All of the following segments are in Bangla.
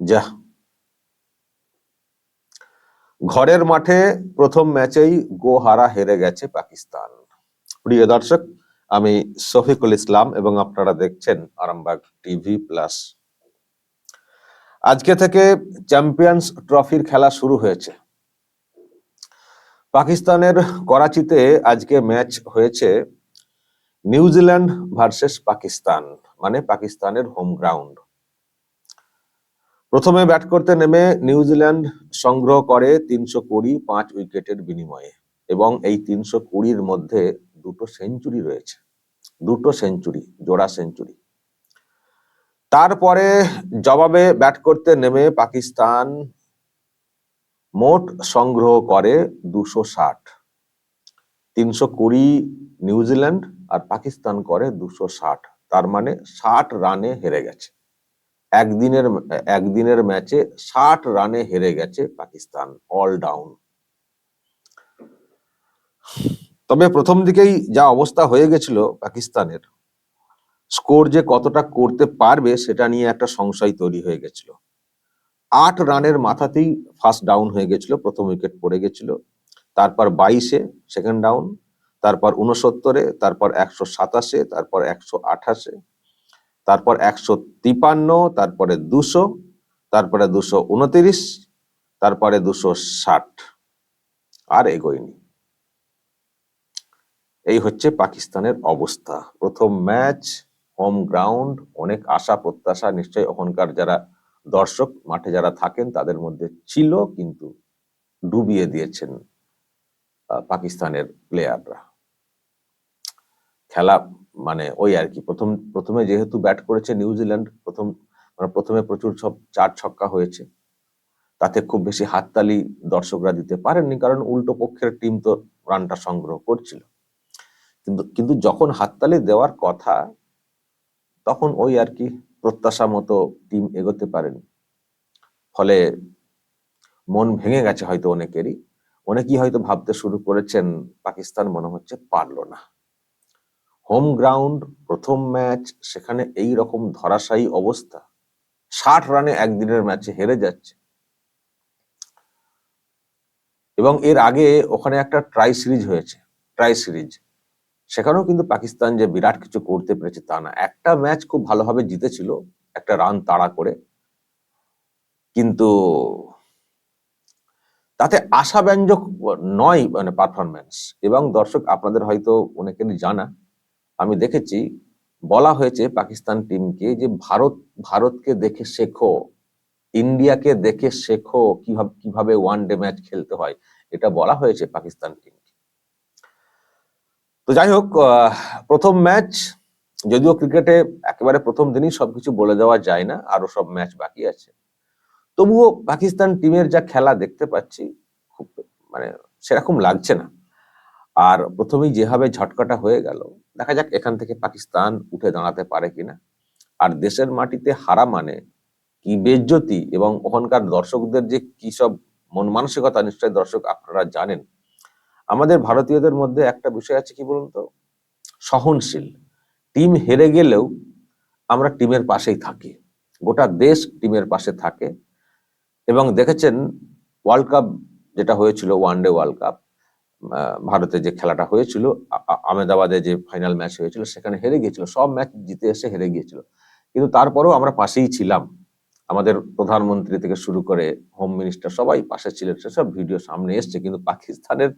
যা ঘরের মাঠে প্রথম ম্যাচেই গোহারা হেরে গেছে পাকিস্তান। প্রিয় দর্শক, আমি শফিকুল ইসলাম এবং আপনারা দেখছেন আরামবাগ টিভি প্লাস। আজকে থেকে চ্যাম্পিয়ন্স ট্রফির খেলা শুরু হয়েছে। পাকিস্তানের করাচিতে আজকে ম্যাচ হয়েছে নিউজিল্যান্ড ভার্সেস পাকিস্তান মানে পাকিস্তানের হোম গ্রাউন্ড। প্রথমে ব্যাট করতে নেমে নিউজিল্যান্ড সংগ্রহ করে তিনশো কুড়ি পাঁচ উইকেটের বিনিময়ে এবং এই তিনশো কুড়ির মধ্যে দুটো সেঞ্চুরি রয়েছে। দুটো সেঞ্চুরি, জোড়া সেঞ্চুরি। তারপরে জবাবে ব্যাট করতে নেমে পাকিস্তান মোট সংগ্রহ করে দুশো ষাট। তিনশো কুড়ি নিউজিল্যান্ড আর পাকিস্তান করে দুশো ষাট। তার মানে ষাট রানে হেরে গেছে। একদিনের একদিনের ম্যাচে ষাট রানে হেরে গেছে পাকিস্তান অল ডাউন তবে প্রথম দিকেই যা অবস্থা হয়ে গেছিল পাকিস্তানের স্কোর যে কতটা করতে পারবে সেটা নিয়ে একটা সংশয় তৈরি হয়ে গেছিল। আট রানের মাথাতেই ফার্স্ট ডাউন হয়ে গেছিল, প্রথম উইকেট পড়ে গেছিল। তারপর বাইশে সেকেন্ড ডাউন তারপর উনসত্তরে তারপর একশো সাতাশে, তারপর একশো আঠাশে তারপর একশো তিপান্ন, তারপরে দুশো তারপরে দুশো উনতিরিশ, তারপরে দুশো ষাট। আর এগোয়নি। এই হচ্ছে পাকিস্তানের অবস্থা। প্রথম ম্যাচ, হোম গ্রাউন্ড, অনেক আশা, প্রত্যাশা, নিশ্চয়ই ওখানকার যারা দর্শক, মাঠে যারা থাকেন, তাদের মধ্যে ছিল, কিন্তু ডুবিয়ে দিয়েছেন পাকিস্তানের প্লেয়াররা খেলা মানে ওই আর কি। প্রথম, প্রথমে যেহেতু ব্যাট করেছে নিউজিল্যান্ড প্রথম মানে প্রথমে প্রচুর সব চার ছক্কা হয়েছে। তাতে খুব বেশি হাততালি দর্শকরা দিতে পারেননি, কারণ উল্টো পক্ষের টিম তো রানটা সংগ্রহ করছিল। কিন্তু কিন্তু যখন হাততালি দেওয়ার কথা, তখন ওই আর কি প্রত্যাশা মতো টিম এগোতে পারেনি। ফলে মন ভেঙে গেছে হয়তো অনেকেরই। অনেকেই হয়তো ভাবতে শুরু করেছেন, পাকিস্তান মনে হচ্ছে পারল না। হোম গ্রাউন্ড, প্রথম ম্যাচ, সেখানে এই রকম ধরাশায়ী অবস্থা। ষাট রানে একদিনের ম্যাচে হেরে যাচ্ছে। এবং এর আগে ওখানে একটা ট্রাই সিরিজ হয়েছে ট্রাই সিরিজ সেখানেও কিন্তু পাকিস্তান যে বিরাট কিছু করতে পেরেছে তা না। একটা ম্যাচ খুব ভালোভাবে জিতেছিল, একটা রান তাড়া করে। কিন্তু তাতে আশাব্যঞ্জক নয় মানে পারফরমেন্স এবং দর্শক, আপনাদের হয়তো অনেকেরই জানা আমি দেখেছি, বলা হয়েছে পাকিস্তান টিমকে যে ভারত, ভারতকে দেখে শেখো, ইন্ডিয়াকে দেখে শেখো কীভাবে কীভাবে ওয়ান ডে ম্যাচ খেলতে হয়। এটা বলা হয়েছে পাকিস্তান টিমকে। তো যাই হোক প্রথম ম্যাচ যদিও ক্রিকেটে একেবারে প্রথম দিনই সবকিছু বলে দেওয়া যায় না, আরও সব ম্যাচ বাকি আছে। তবুও পাকিস্তান টিমের যা খেলা দেখতে পাচ্ছি, খুব মানে সেরকম লাগছে না। আর প্রথমেই যেভাবে ঝটকাটা হয়ে গেল, দেখা যাক এখান থেকে পাকিস্তান উঠে দাঁড়াতে পারে কিনা। আর দেশের মাটিতে হারা মানে কি বেজ্জতি এবং ওখানকার দর্শকদের যে কি সব মন মানসিকতা নিশ্চয় দর্শক আপনারা জানেন। আমাদের ভারতীয়দের মধ্যে একটা বিষয় আছে কি বলুন তো? সহনশীল। টিম হেরে গেলেও আমরা টিমের পাশেই থাকি। গোটা দেশ টিমের পাশে থাকে। এবং দেখেছেন ওয়ার্ল্ড কাপ যেটা হয়েছিল, ওয়ান ডে ওয়ার্ল্ড কাপ। ভারতে যে খেলাটা হয়েছিল আহমেদাবাদে যে ফাইনাল ম্যাচ হয়েছিল, সেখানে হেরে গিয়েছিল, সব ম্যাচ জিতে এসে হেরে গিয়েছিল। কিন্তু তারপরেও আমরা পাশেই ছিলাম। আমাদের প্রধানমন্ত্রী থেকে শুরু করে হোম মিনিস্টার সবাই পাশে ছিলেন, সেসব ভিডিও সামনে এসছে। কিন্তু পাকিস্তানের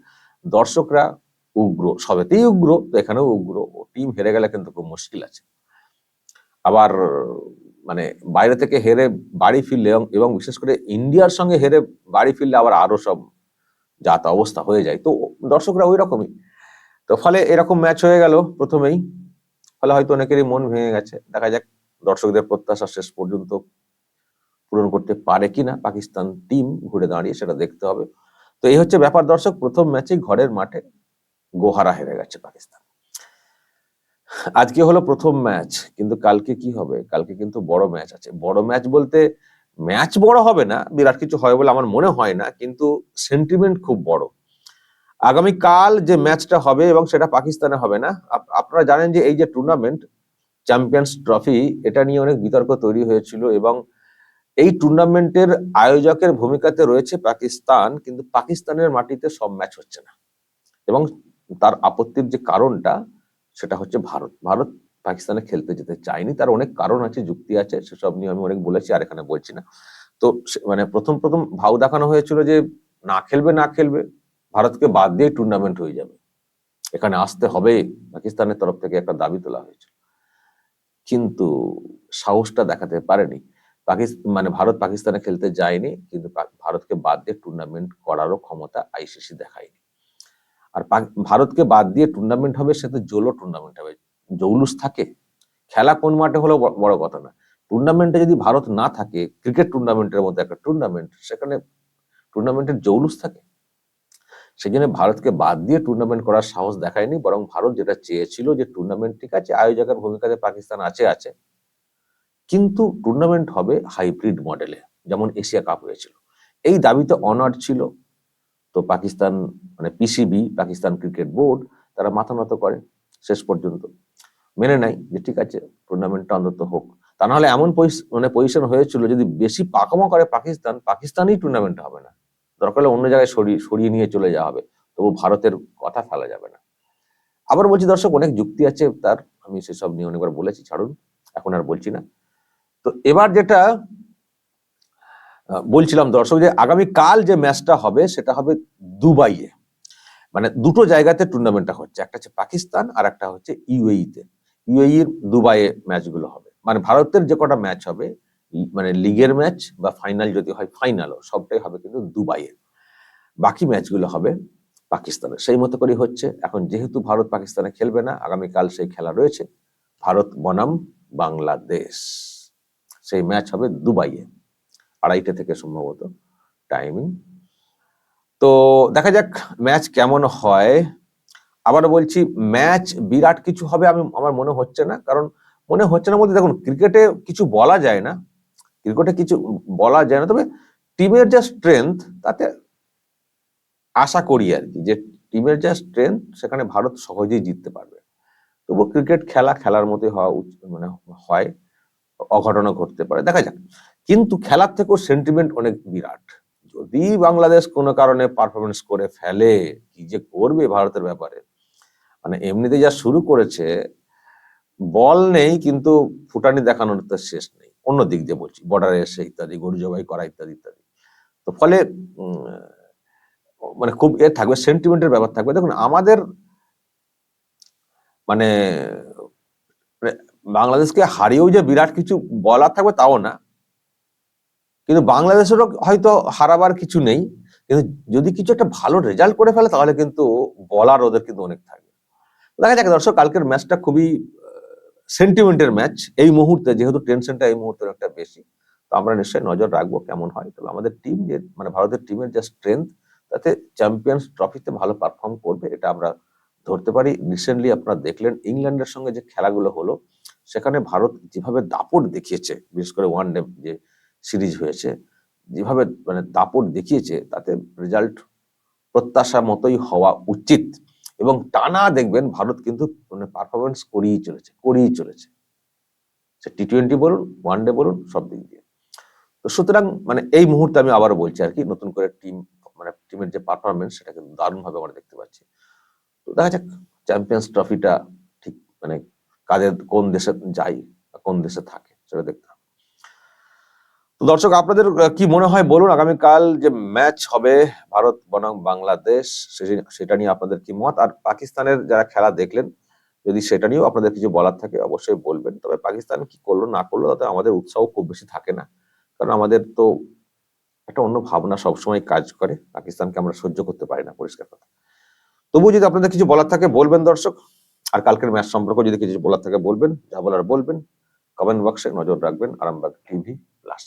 দর্শকরা উগ্র, সবেতেই উগ্র, তো এখানেও উগ্র। টিম হেরে গেলে কিন্তু খুব মুশকিল আছে। আবার মানে বাইরে থেকে হেরে বাড়ি ফিরলে এবং বিশেষ করে ইন্ডিয়ার সঙ্গে হেরে বাড়ি ফিরলে আবার আরও সব যাতা অবস্থা হয়ে যায়। তো দর্শকরা ওই রকমই তো ফলে এরকম ম্যাচ হয়ে গেল প্রথমেই। ফলে হয়তো অনেকেরই মন ভেঙে গেছে। দেখা যাক দর্শকদের প্রত্যাশা শেষ পর্যন্ত পূরণ করতে পারে কিনা। পাকিস্তান টিম ঘুরে দাঁড়িয়ে সেটা দেখতে হবে। তো এই হচ্ছে ব্যাপার। দর্শক, প্রথম ম্যাচে ঘরের মাঠে গোহারা হেরে গেছে পাকিস্তান। আজকে হলো প্রথম ম্যাচ কিন্তু কালকে কি হবে? কালকে কিন্তু বড় ম্যাচ আছে। বড় ম্যাচ বলতে ম্যাচ বড় হবে না, বিরাট কিছু হয় বলে আমার মনে হয় না, কিন্তু সেন্টিমেন্ট খুব বড়। আগামীকাল যে ম্যাচটা হবে এবং সেটা পাকিস্তানে হবে না আপনারা জানেন যে এই যে টুর্নামেন্ট চ্যাম্পিয়ন্স ট্রফি এটা নিয়ে অনেক বিতর্ক তৈরি হয়েছিল এবং এই টুর্নামেন্টের আয়োজকের ভূমিকাতে রয়েছে পাকিস্তান, কিন্তু পাকিস্তানের মাটিতে সব ম্যাচ হচ্ছে না। এবং তার আপত্তির যে কারণটা, সেটা হচ্ছে ভারত। ভারত পাকিস্তানে খেলতে যেতে চায়নি তার অনেক কারণ আছে, যুক্তি আছে, সেসব নিয়ে আমি অনেক বলেছি আর এখানে বলছি না। তো মানে প্রথম প্রথম ভাও দেখানো হয়েছিল যে না খেলবে না খেলবে, ভারতকে বাদ দিয়ে টুর্নামেন্ট হয়ে যাবে। এখানে আসতে হবে, পাকিস্তানের তরফ থেকে একটা দাবি তোলা হয়েছিল কিন্তু সাহসটা দেখাতে পারেনি। পাকিস্তান মানে ভারত পাকিস্তানে খেলতে যায়নি, কিন্তু ভারতকে বাদ দিয়ে টুর্নামেন্ট করারও ক্ষমতা আইসিসি দেখায়নি। আর ভারতকে বাদ দিয়ে টুর্নামেন্ট হবে, সে তো জোলো টুর্নামেন্ট হবে জৌলুস থাকে, খেলা কোন মাঠে হলেও ব- বড় কথা না। টুর্নামেন্টে যদি ভারত না থাকে ক্রিকেট টুর্নামেন্টের মধ্যে একটা টুর্নামেন্ট সেখানে টুর্নামেন্টের জৌলুস থাকে। সেই জন্য ভারতকে বাদ দিয়ে টুর্নামেন্ট করার সাহস দেখায়নি, বরং ভারত যেটা চেয়েছিল যে টুর্নামেন্ট ঠিক আছে, আয়োজকের ভূমিকাতে পাকিস্তান আছে আছে। কিন্তু টুর্নামেন্ট হবে হাইব্রিড মডেলে যেমন এশিয়া কাপ হয়েছিল। এই দাবিতে অনার ছিল। তো পাকিস্তান মানে পিসিবি পাকিস্তান ক্রিকেট বোর্ড তারা মাথা নত করে শেষ পর্যন্ত। মেনে নেয় যে ঠিক আছে টুর্নামেন্টটা অন্তত হোক। তা নাহলে এমন মানে পজিশন হয়েছিল যদি বেশি পাকামো করে পাকিস্তান পাকিস্তানই টুর্নামেন্ট হবে না। দরকার হলে অন্য জায়গায় সরিয়ে সরিয়ে নিয়ে চলে যাওয়া হবে। তবু ভারতের কথা ফেলা যাবে না। আবার বলছি দর্শক অনেক যুক্তি আছে তার। আমি সেসব নিয়ে অনেকবার বলেছি ছাড়ুন। এখন আর বলছি না। তো এবার যেটা বলছিলাম দর্শক যে আগামী কাল যে ম্যাচটা হবে সেটা হবে দুবাইয়ে। মানে দুটো জায়গাতে টুর্নামেন্টটা হচ্ছে। একটা হচ্ছে পাকিস্তান আর একটা হচ্ছে ইউএই তে ইউএই দুবাইয়ে ম্যাচগুলো হবে। মানে ভারতের যে কটা ম্যাচ হবে মানে লিগের ম্যাচ বা ফাইনাল যদি হয় ফাইনালও সবটাই হবে কিন্তু দুবাইয়ে বাকি ম্যাচগুলো হবে পাকিস্তানে সেই মতো করেই হচ্ছে। এখন যেহেতু ভারত পাকিস্তানে খেলবে না, আগামীকাল সেই খেলা রয়েছে। ভারত বনাম বাংলাদেশ। সেই ম্যাচ হবে দুবাইয়ে। আড়াইটে থেকে সম্ভবত টাইমিং তো দেখা যাক ম্যাচ কেমন হয়। আবার বলছি ম্যাচ বিরাট কিছু হবে আমি, আমার মনে হচ্ছে না। কারণ মনে হচ্ছে না বলতে, দেখুন, ক্রিকেটে কিছু বলা যায় না। ক্রিকেটে কিছু বলা যায় না। তবে টিমের যা স্ট্রেংথ তাতে আশা করি আর কি যে টিমের যা স্ট্রেংথ সেখানে ভারত সহজেই জিততে পারবে। তবু ক্রিকেট খেলা খেলার মতোই হওয়া মানে হয় অঘটনা ঘটতে পারে, দেখা যাক। কিন্তু খেলার থেকেও সেন্টিমেন্ট অনেক বিরাট। যদি বাংলাদেশ কোনো কারণে পারফরমেন্স করে ফেলে, কি যে করবে ভারতের ব্যাপারে? মানে এমনিতে যা শুরু করেছে, বল নেই কিন্তু ফুটানি দেখানোর তো শেষ নেই। অন্য দিক দিয়ে বলছি বর্ডারে এসে ইত্যাদি, গরু জবাই করা ইত্যাদি ইত্যাদি। তো ফলে মানে খুব এ থাকবে সেন্টিমেন্টের ব্যাপার থাকবে। দেখুন, আমাদের মানে মানে বাংলাদেশকে হারিয়েও যে বিরাট কিছু বলার থাকবে তাও না। কিন্তু বাংলাদেশেরও হয়তো হারাবার কিছু নেই। কিন্তু যদি কিছু একটা ভালো রেজাল্ট করে ফেলে, তাহলে কিন্তু বলার ওদের কিন্তু অনেক থাকবে। দেখা যাক দর্শক, কালকের ম্যাচটা খুবই সেন্টিমেন্টের ম্যাচ এই মুহূর্তে, যেহেতু টেনশনটা এই মুহূর্তে একটা বেশি, তো আমরা নিশ্চয়ই নজর রাখব কেমন হয়। তবে আমাদের টিম যে মানে ভারতের টিমের যে স্ট্রেংথ তাতে চ্যাম্পিয়ন্স ট্রফিতে ভালো পারফর্ম করবে, এটা আমরা ধরতে পারি। রিসেন্টলি আপনারা দেখলেন ইংল্যান্ডের সঙ্গে যে খেলাগুলো হলো, সেখানে ভারত যেভাবে দাপট দেখিয়েছে, বিশেষ করে ওয়ান ডে যে সিরিজ হয়েছে, যেভাবে মানে দাপট দেখিয়েছে, তাতে রেজাল্ট প্রত্যাশা মতোই হওয়া উচিত। এবং টানা দেখবেন ভারত কিন্তু মানে পারফরমেন্স করেই চলেছে করেই চলেছে। সে টি টোয়েন্টি বলুন ওয়ান ডে বলুন, সব দিক দিয়ে। তো সুতরাং মানে এই মুহূর্তে আমি আবারও বলছি আর কি, নতুন করে টিম মানে টিমের যে পারফরমেন্স সেটা কিন্তু দারুণভাবে আমরা দেখতে পাচ্ছি। তো দেখা যাক চ্যাম্পিয়ন্স ট্রফিটা ঠিক মানে কাদের কোন দেশে বা কোন দেশে থাকে, সেটা দেখতে তো দর্শক, আপনাদের কি মনে হয় বলুন, আগামীকাল যে ম্যাচ হবে ভারত বনাম বাংলাদেশ, সেটা নিয়ে আপনাদের কি মত? আর পাকিস্তানের যারা খেলা দেখলেন, যদি সেটা নিয়েও আপনাদের কিছু বলার থাকে, অবশ্যই বলবেন। তবে পাকিস্তান কি করল, না করল, তাতে আমাদের উৎসাহ খুব বেশি থাকে না। কারণ আমাদের তো একটা অন্য ভাবনা সবসময় কাজ করে, পাকিস্তানকে আমরা সহ্য করতে পারি না, পরিষ্কার কথা। তবুও যদি আপনাদের কিছু বলার থাকে, বলবেন দর্শক। আর কালকের ম্যাচ সম্পর্কে যদি কিছু বলার থাকে, বলবেন। যা বলার বলবেন। কমেন্ট বক্সে নজর রাখবেন, আরামবাগ টিভি প্লাস